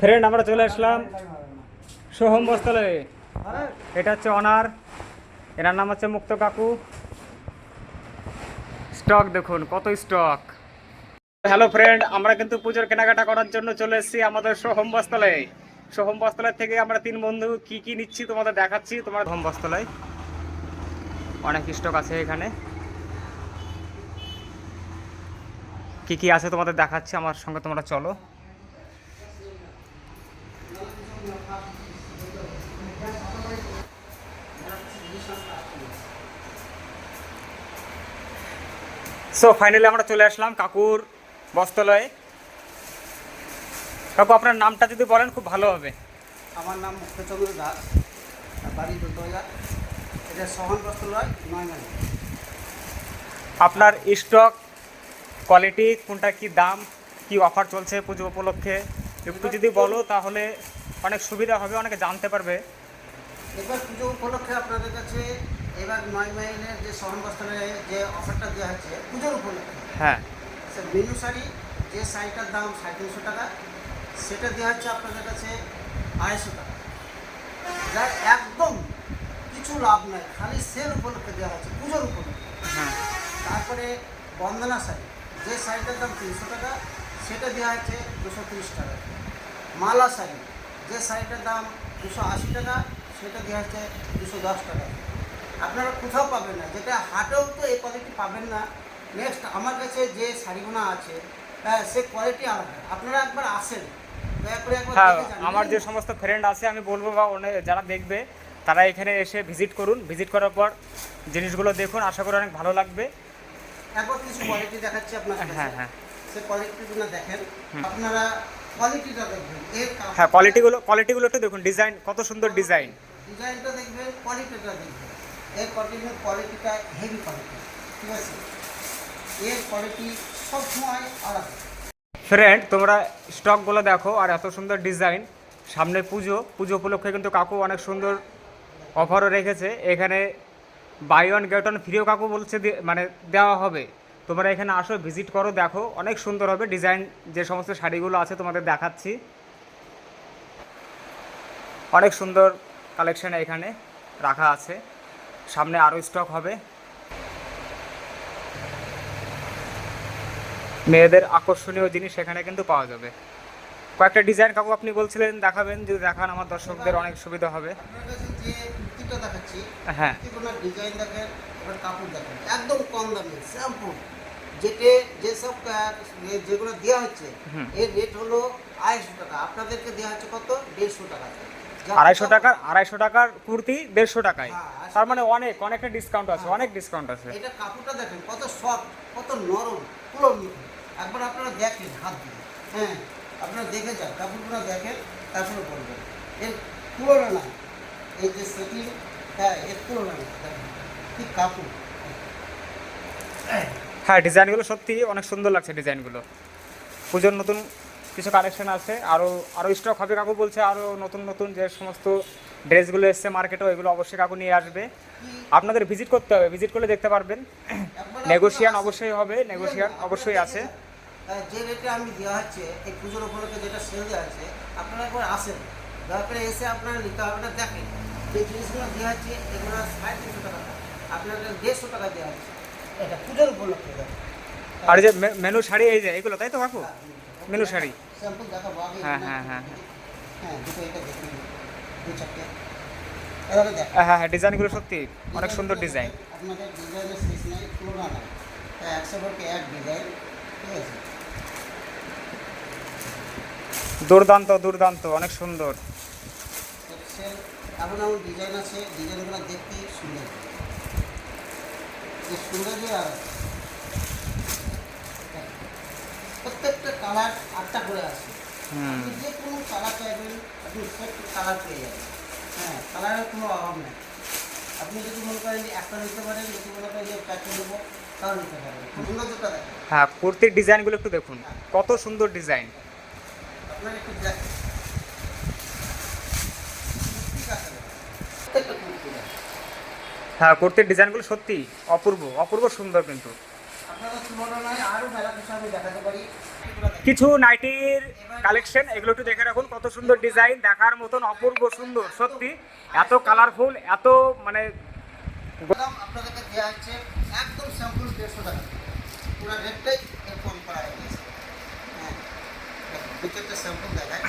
Friend আমরা চলে আসলাম সোহম বস্তালে এটা হচ্ছে অনার, এনার নাম হচ্ছে মুক্ত কাকু। স্টক দেখুন, কত স্টক। হ্যালো ফ্রেন্ড, আমরা কিন্তু পুজোর কেনাকাটা করার জন্য চলে এসেছি আমাদের সোহম বস্তালয়ে সোহম বস্তালয় থেকে আমরা তিন বন্ধু কি কি নিচ্ছি তোমাদের দেখাচ্ছি। তোমার হোম বস্তালয় অনেক স্টক আছে এখানে। কি কি আছে তোমাদের দেখাচ্ছি, আমার সঙ্গে তোমরা চলো। সো ফাইনালি আমরা চলে আসলাম কাকুর বস্ত্রালয়ে। কাকু আপনার নামটা যদি বলেন খুব ভালো হবে। আমার নাম মুক্তচন্দ্র দাস বাড়ি এটা সহন বস্ত্রালয় নয় আপনার স্টক কোয়ালিটি কোনটা কি দাম কি অফার চলছে পুজো উপলক্ষে? একটু যদি বলো তাহলে অনেক সুবিধা হবে অনেকে জানতে পারবে। এবার পুজো উপলক্ষে আপনাদের কাছে এবার নয় মাইলের যে সহন যে অফারটা দেওয়া হচ্ছে পুজোর উপলক্ষে। হ্যাঁ। সে মেনু শাড়ি যে শাড়িটার দাম সাড়ে তিনশো টাকা সেটা দেওয়া হচ্ছে আপনাদের কাছে আড়াইশো টাকা। যা একদম কিছু লাভ নাই খালি সেল উপলক্ষে দেওয়া হচ্ছে পুজোর উপলক্ষে। হ্যাঁ। তারপরে বন্দনা শাড়ি যে শাড়িটার দাম তিনশো টাকা সেটা দেওয়া হচ্ছে দুশো তিরিশ টাকা। মালা শাড়ি যে শাড়িটার দাম দুশো আশি টাকা সেটা দেওয়া হচ্ছে দুশো দশ টাকা। আপনারা কোথাও পাবেন না যেটা হাটেও তো এই কোয়ালিটি পাবেন না। নেক্সট আমার কাছে যে শাড়িগুলো আছে হ্যাঁ সে কোয়ালিটি আলাদা। আপনারা একবার আসেন হ্যাঁ। আমার যে সমস্ত ফ্রেন্ড আছে আমি বলব বা অনেক যারা দেখবে তারা এখানে এসে ভিজিট করুন। ভিজিট করার পর জিনিসগুলো দেখুন আশা করি অনেক ভালো লাগবে। একবার কিছু কোয়ালিটি দেখাচ্ছি আপনার হ্যাঁ হ্যাঁ। সে কোয়ালিটিগুলো দেখেন। আপনারা কোয়ালিটিটা দেখবেন এর হ্যাঁ কোয়ালিটিগুলো কোয়ালিটিগুলো একটু দেখুন ডিজাইন কত সুন্দর ডিজাইন ডিজাইনটা দেখবেন কোয়ালিটিটা দেখবেন। এর কোয়ালিটিটা হেভি কোয়ালিটি ঠিক আছে? এর কোয়ালিটি সবসময় আলাদা। ফ্রেন্ড তোমরা স্টকগুলো দেখো আর এত সুন্দর ডিজাইন সামনে পুজো পুজো উপলক্ষে কিন্তু কাকু অনেক সুন্দর অফারও রেখেছে। এখানে বাই ওয়ান গেট ওয়ান ফ্রিও কাকু বলছে মানে দেওয়া হবে। তোমরা এখানে আসো ভিজিট করো দেখো। অনেক সুন্দর হবে ডিজাইন যে সমস্ত শাড়িগুলো আছে তোমাদের দেখাচ্ছি। অনেক সুন্দর কালেকশন এখানে রাখা আছে। সামনে আরও স্টক হবে। মেয়েদের আকর্ষণীয় জিনিস সেখানে কিন্তু পাওয়া যাবে। কয়েকটা ডিজাইন কাকু আপনি বলছিলেন দেখাবেন যদি দেখান আমার দর্শকদের অনেক সুবিধা হবে। হ্যাঁ। ডিজাইন দেখেন কাপড় দেখেন একদম কম দামে যেটা যেসব যেগুলো দেওয়া হচ্ছে। এর রেট হলো আড়াইশো টাকা। আপনাদেরকে দেওয়া হচ্ছে কত? দেড়শো টাকা। আড়াইশো টাকার আড়াইশো টাকার কুর্তি দেড়শো টাকায়। হ্যাঁ, তার মানে অনেক অনেকটা ডিসকাউন্ট আছে অনেক ডিসকাউন্ট আছে। এটা কাপড়টা দেখেন কত সফট কত নরম পুরো একবার আপনারা দেখেন হাত দিয়ে। হ্যাঁ আপনারা দেখে যান কাপড়গুলো দেখেন তারপরে বলবেন এর তুলনা নাই। এই যে সেটিং হ্যাঁ এর তুলনা দেখেন। কি কাপড়। হ্যাঁ ডিজাইনগুলো সত্যি অনেক সুন্দর লাগছে ডিজাইনগুলো। পুজোর নতুন কিছু কালেকশন আছে আরও আরও স্টক হবে কাকু বলছে আরও নতুন নতুন যে সমস্ত ড্রেসগুলো এসছে মার্কেটেও ওইগুলো অবশ্যই কাকু নিয়ে আসবে। আপনাদের ভিজিট করতে হবে ভিজিট করলে দেখতে পারবেন। নেগোশিয়ান অবশ্যই হবে নেগোশিয়ান অবশ্যই আছে। যে রেটে আমি দেওয়া হচ্ছে, এই পুজোর উপলক্ষে যেটা সেল দেওয়া আছে আপনারা একবার আসেন। এসে আপনারা নিতে হবে না দেখেন। যে জিনিসগুলো দেওয়া হচ্ছে, এগুলো সাড়ে তিনশো টাকা। দেড়শো টাকা দেওয়া হচ্ছে। এটা পুজোর উপলক্ষে আর যে মেনু শাড়ি এই যে এগুলো তাই তো কাকু? মেনু শাড়ি। স্যাম্পল দেখাবো আগে। হ্যাঁ, হ্যাঁ, হ্যাঁ, হ্যাঁ। হ্যাঁ দুটো এটা দেখে দু চারটে। হ্যাঁ হ্যাঁ ডিজাইনগুলো সত্যি অনেক সুন্দর ডিজাইন। আপনাদের ডিজাইনের শেষ নেই তুলনা নাই একশো ভরকে এক ডিজাইন ঠিক আছে? দুর্দান্ত দুর্দান্ত অনেক সুন্দর। এমন এমন ডিজাইন আছে ডিজাইনগুলো দেখতে সুন্দর। প্রত্যেকটা কালার আটটা করে আছে হুম। আপনি যে কোনো কালার চাইবেন আপনি সব কালার পেয়ে যাবেন। হ্যাঁ কালারের কোনো অভাব নেই। আপনি যদি মনে করেন যে একটা নিতে পারেন যদি মনে করেন যে চারটে নেব তাও নিতে পারেন। দেখেন। হ্যাঁ কুর্তির ডিজাইনগুলো একটু দেখুন। কত সুন্দর ডিজাইন আপনার একটু দেখেন ঠিক আছে প্রত্যেকটা কুর্তি দেখেন। হ্যাঁ কুর্তির ডিজাইনগুলো সত্যি অপূর্ব অপূর্ব সুন্দর কিন্তু। কিছু নাইটির কালেকশন, এগুলো একটু দেখে রাখুন, কত সুন্দর ডিজাইন, দেখার মতন অপূর্ব সুন্দর, সত্যি। এত কালারফুল এত মানে আপনাদেরকে দেওয়া হচ্ছে একদম দেড়শো টাকা পুরো রেটটাই দেখায়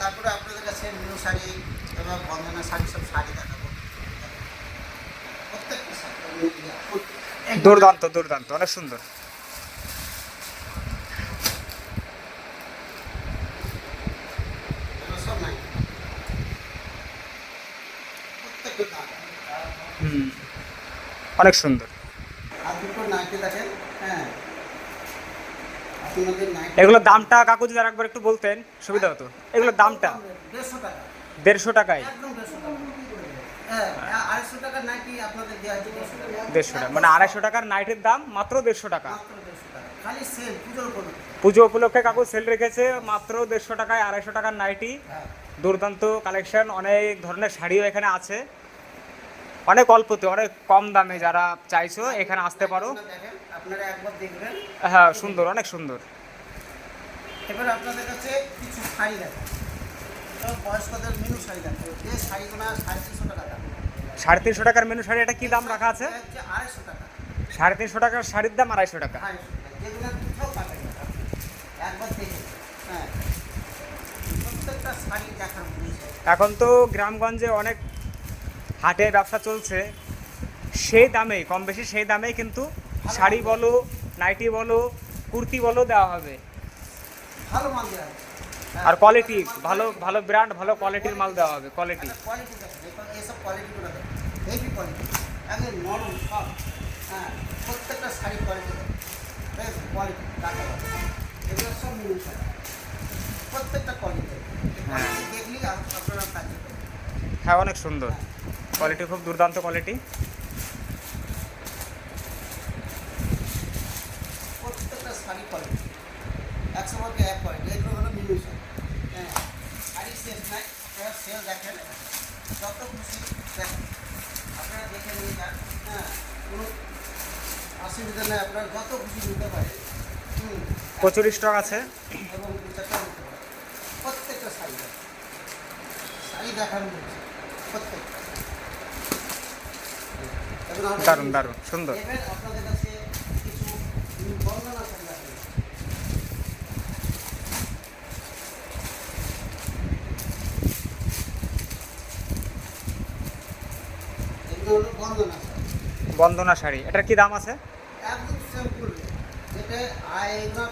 তারপরে আপনাদের কাছে মিনু শাড়ি এবং বন্ধনা শাড়ি সব শাড়ি শাড়ি দুর্দান্ত দুর্দান্ত, অনেক সুন্দর। অনেক সুন্দর। এগুলোর দামটা কাকু যদি আরেকবার একটু বলতেন, সুবিধা হতো। এগুলোর দামটা? দেড়শো টাকা দেড়শো টাকায়। দেড়শো টাকা। হ্যাঁ দেড়শো টাকা মানে আড়াইশো টাকার নাইটের দাম মাত্র দেড়শো টাকা। পুজো উপলক্ষে কাকু সেল রেখেছে মাত্র দেড়শো টাকায় আড়াইশো টাকার নাইটি। হ্যাঁ। দুর্দান্ত কালেকশন অনেক ধরনের শাড়িও এখানে আছে। অনেক অল্পতে অনেক কম দামে যারা চাইছো এখানে আসতে পারো। হ্যাঁ সুন্দর অনেক সুন্দর। এবার আপনাদের কাছে কিছু শাড়ি সব সাড়ে তিনশো টাকার মেনু শাড়ি, এটা কি দাম রাখা আছে সাড়ে তিনশো টাকার শাড়ির দাম আড়াইশো টাকা। এখন তো গ্রামগঞ্জে অনেক হাটে ব্যবসা চলছে সেই দামে কম বেশি সেই দামেই কিন্তু শাড়ি বলো, নাইটি বলো, কুর্তি বলো দেওয়া হবে ভালো মাল দেওয়া হবে। আর কোয়ালিটি ভালো ভালো ব্র্যান্ড ভালো কোয়ালিটির মাল দেওয়া হবে কোয়ালিটি হ্যাঁ। হ্যাঁ অনেক সুন্দর। কোয়ালিটি খুব দুর্দান্ত কোয়ালিটি প্রত্যেকটা শাড়ি কোয়ালিটি একশো ভাগে এক কোয়ালিটি এগুলো হলো মিলিয়ে শাড়ি হ্যাঁ শাড়ি শেষ নাই আপনারা দেখেন যত খুশি আপনারা দেখে যান হ্যাঁ কোনো অসুবিধা নেই যত খুশি আছে। এবং প্রত্যেকটা শাড়ি শাড়ি প্রত্যেকটা দারুণ দারুণ, সুন্দর। আপনাদের কাছে কিছু বর্ণনা শাড়ি আছে এগুলো হলো বর্ণনা শাড়ি বন্দনা শাড়ি। এটার কি দাম আছে? একদম সিম্পল যেটা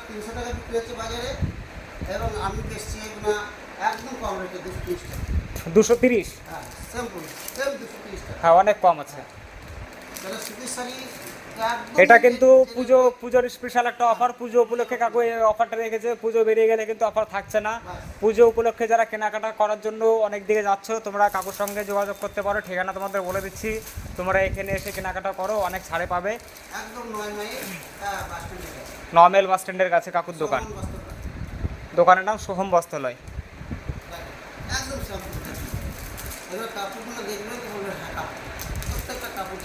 তিনশো টাকা বিক্রি হচ্ছে বাজারে এবং আমি না একদম কম রেটে দুশো তিরিশ টাকা। দুশো তিরিশ? হ্যাঁ সিম্পল সেম দুশো তিরিশ টাকা। হ্যাঁ অনেক কম আছে। সুতির শাড়ি এটা কিন্তু পুজো পুজোর স্পেশাল একটা অফার পুজো উপলক্ষে কাকু এই অফারটা রেখেছে। পুজো বেরিয়ে গেলে কিন্তু অফার থাকছে না। পুজো উপলক্ষে যারা কেনাকাটা করার জন্য অনেক দিকে যাচ্ছ তোমরা কাকুর সঙ্গে যোগাযোগ করতে পারো। ঠিকানা তোমাদের বলে দিচ্ছি। তোমরা এখানে এসে কেনাকাটা করো অনেক ছাড়ে পাবে। নর্মেল বাস স্ট্যান্ডের কাছে। কাকুর দোকান। দোকানের নাম সোহম বস্ত্রালয়। একদম কাপড়গুলো হ্যাঁ কাপড়